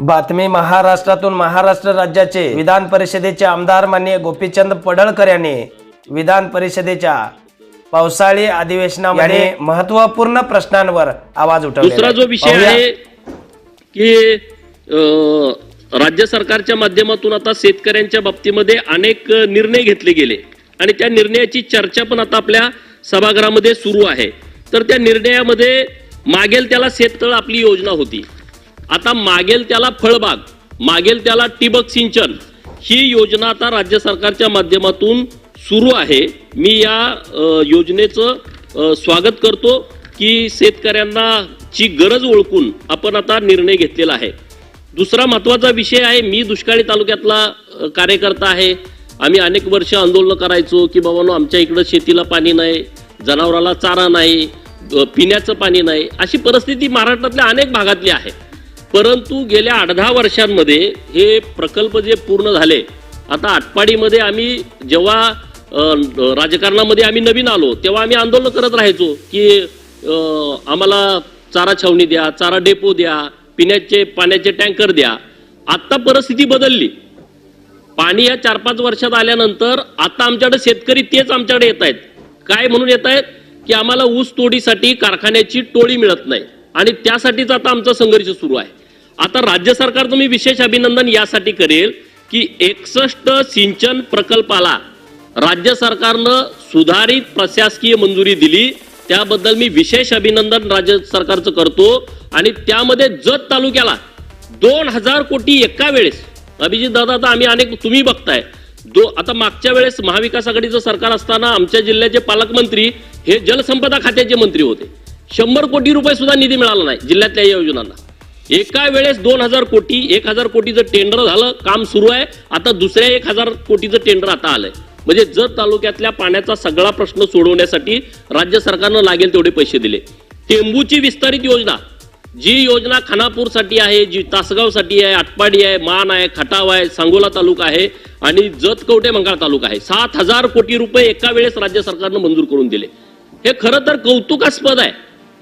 बातमी महाराष्ट्रातून महाराष्ट्र राज्याचे विधान परिषदेचे आमदार मान्य गोपीचंद पडळकर यांनी विधान परिषदेच्या पावसाळी अधिवेशनामध्ये महत्त्वपूर्ण प्रश्नांवर आवाज उठवला दुसरा जो विषय आहे की राज्य सरकारच्या माध्यमातून आता शेतकऱ्यांच्या बाबतीमध्ये अनेक निर्णय घेतले गेले आणि त्या निर्णयाची चर्चा पण आता आपल्या सभागृहामध्ये सुरू आहे. तर त्या निर्णयामध्ये मागेल त्याला शेततळ आपली योजना होती. आता मागेल त्याला फळबाग मागेल त्याला ठिबक सिंचन. ही योजना आता राज्य सरकारच्या माध्यमातून सुरू आहे. मी या योजनेचं स्वागत करतो की शेतकऱ्यांना ची गरज ओळखून आपण आता निर्णय घेतलेला आहे. दुसरा महत्त्वाचा विषय आहे मी दुष्काळी तालुक्यातला कार्यकर्ता आहे. आम्ही अनेक वर्ष आंदोलन करायचो की बाबांनो आमच्या इकडं शेतीला पाणी नाही जनावराला चारा नाही पिण्याचं पाणी नाही. अशी परिस्थिती महाराष्ट्रातल्या अनेक भागातली आहे. परंतु गेल्या आठ दहा वर्षांमध्ये हे प्रकल्प जे पूर्ण झाले आता आटपाडीमध्ये आम्ही जेव्हा राजकारणामध्ये आम्ही नवीन आलो तेव्हा आम्ही आंदोलन करत राहायचो की आम्हाला चारा छावणी द्या चारा डेपो द्या पिण्याचे पाण्याचे टँकर द्या. आत्ता परिस्थिती बदलली. पाणी या चार पाच वर्षात आल्यानंतर आता आमच्याकडे शेतकरी तेच आमच्याकडे येत आहेत. काय म्हणून येत आहेत? की आम्हाला ऊस तोडीसाठी कारखान्याची टोळी मिळत नाही. आणि त्यासाठीच आता आमचा संघर्ष सुरू आहे. आता राज्य सरकारचं मी विशेष अभिनंदन यासाठी करेल की एकसष्ट सिंचन प्रकल्पाला राज्य सरकारनं सुधारित प्रशासकीय मंजुरी दिली. त्याबद्दल मी विशेष अभिनंदन राज्य सरकारचं करतो. आणि त्यामध्ये जत तालुक्याला दोन हजार कोटी एका वेळेस अभिजित दादा आता आम्ही अनेक तुम्ही बघताय. दो आता मागच्या वेळेस महाविकास आघाडीचं सरकार असताना आमच्या जिल्ह्याचे पालकमंत्री हे जलसंपदा खात्याचे मंत्री होते. शंभर कोटी रुपये सुद्धा निधी मिळाला नाही जिल्ह्यातल्या या योजनांना. एका वेळेस दोन हजार कोटी एक हजार कोटीचं टेंडर झालं काम सुरू आहे. आता दुसऱ्या एक हजार कोटीचं टेंडर आता आलंय. म्हणजे जत तालुक्यातल्या पाण्याचा सगळा प्रश्न सोडवण्यासाठी राज्य सरकारनं लागेल तेवढे पैसे दिले. टेंबूची विस्तारित योजना. जी योजना खानापूरसाठी आहे जी तासगावसाठी आहे आटपाडी आहे मान आहे खटाव आहे सांगोला तालुका आहे आणि जत कवटे मंगळ तालुका आहे. सात हजार कोटी रुपये एका वेळेस राज्य सरकारनं मंजूर करून दिले. हे खरं तर कौतुकास्पद आहे.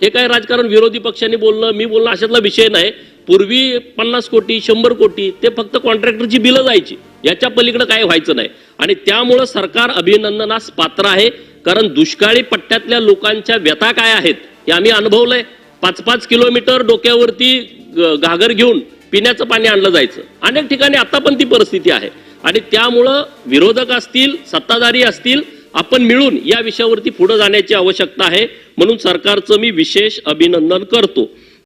हे काय राजकारण विरोधी पक्षांनी बोलणं मी बोलणं अशातला विषय नाही. पूर्वी पन्नास कोटी शंभर कोटी ते फक्त कॉन्ट्रॅक्टरची बिलं जायची. याच्या पलीकडे काय व्हायचं नाही. आणि त्यामुळं सरकार अभिनंदनास पात्र आहे. कारण दुष्काळी पट्ट्यातल्या लोकांच्या व्यथा काय आहेत हे आम्ही अनुभवलंय. पाच पाच किलोमीटर डोक्यावरती घागर घेऊन पिण्याचं पाणी आणलं जायचं. अनेक ठिकाणी आता पण ती परिस्थिती आहे. आणि त्यामुळं विरोधक असतील सत्ताधारी असतील आपण मिळून या विषयावरती पुढे जाण्याची आवश्यकता आहे. म्हणून सरकारचं मी विशेष अभिनंदन करतो.